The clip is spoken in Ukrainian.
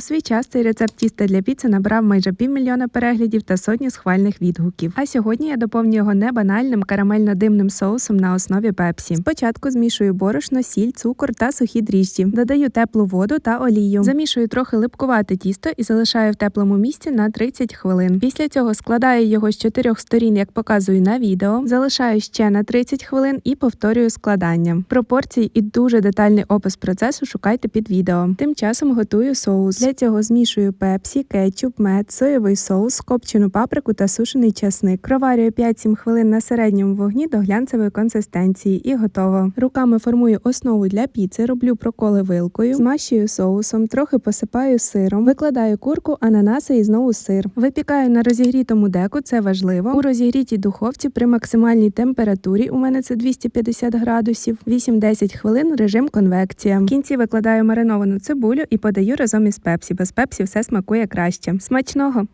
Свій час цей рецепт тіста для піци набрав майже півмільйона переглядів та сотні схвальних відгуків. А сьогодні я доповню його не банальним карамельно-димним соусом на основі пепсі. Спочатку змішую борошно, сіль, цукор та сухі дріжджі. Додаю теплу воду та олію. Замішую трохи липкувате тісто і залишаю в теплому місці на 30 хвилин. Після цього складаю його з чотирьох сторін, як показую на відео. Залишаю ще на 30 хвилин і повторюю складання. Пропорції і дуже детальний опис процесу шукайте під відео. Тим часом готую соус. Для цього змішую пепсі, кетчуп, мед, соєвий соус, копчену паприку та сушений часник. Проварюю 5-7 хвилин на середньому вогні до глянцевої консистенції і готово. Руками формую основу для піци, роблю проколи вилкою, змащую соусом, трохи посипаю сиром, викладаю курку, ананаси і знову сир. Випікаю на розігрітому деку, це важливо. У розігрітій духовці при максимальній температурі, у мене це 250 градусів, 8-10 хвилин режим конвекція. В кінці викладаю мариновану цибулю і подаю разом із пепсі. Без пепсі все смакує краще. Смачного!